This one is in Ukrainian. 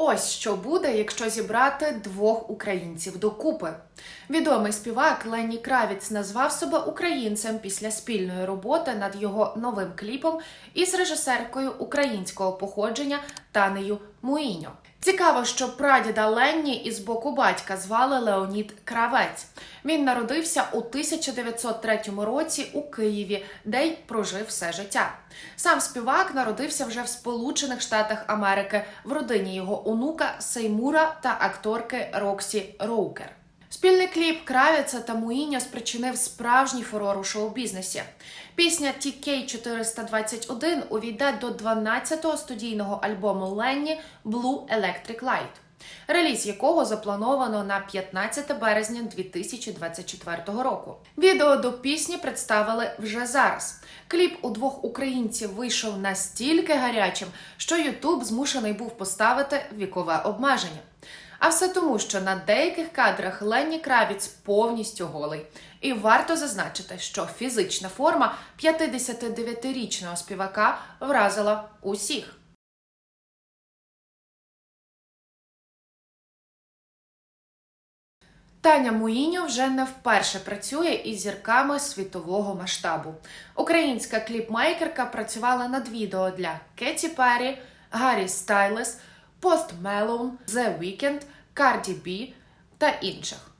Ось що буде, якщо зібрати двох українців докупи. Відомий співак Лені Кравіц назвав себе українцем після спільної роботи над його новим кліпом із режисеркою українського походження Танею Муїньо. Цікаво, що прадіда Ленні із боку батька звали Леонід Кравець. Він народився у 1903 році у Києві, де й прожив все життя. Сам співак народився вже в Сполучених Штатах Америки в родині його онука Сеймура та акторки Роксі Роукер. Спільний кліп Кравіца та Муїня спричинив справжній фурор у шоу-бізнесі. Пісня TK421 увійде до 12-го студійного альбому Ленні Blue Electric Light, реліз якого заплановано на 15 березня 2024 року. Відео до пісні представили вже зараз. Кліп у двох українців вийшов настільки гарячим, що Ютуб змушений був поставити вікове обмеження. А все тому, що на деяких кадрах Ленні Кравіц повністю голий. І варто зазначити, що фізична форма 59-річного співака вразила усіх. Таня Муїньо вже не вперше працює із зірками світового масштабу. Українська кліпмейкерка працювала над відео для Кеті Перрі, Гаррі Стайлес, Пост Мелоун, The Weeknd, Cardi B та інших.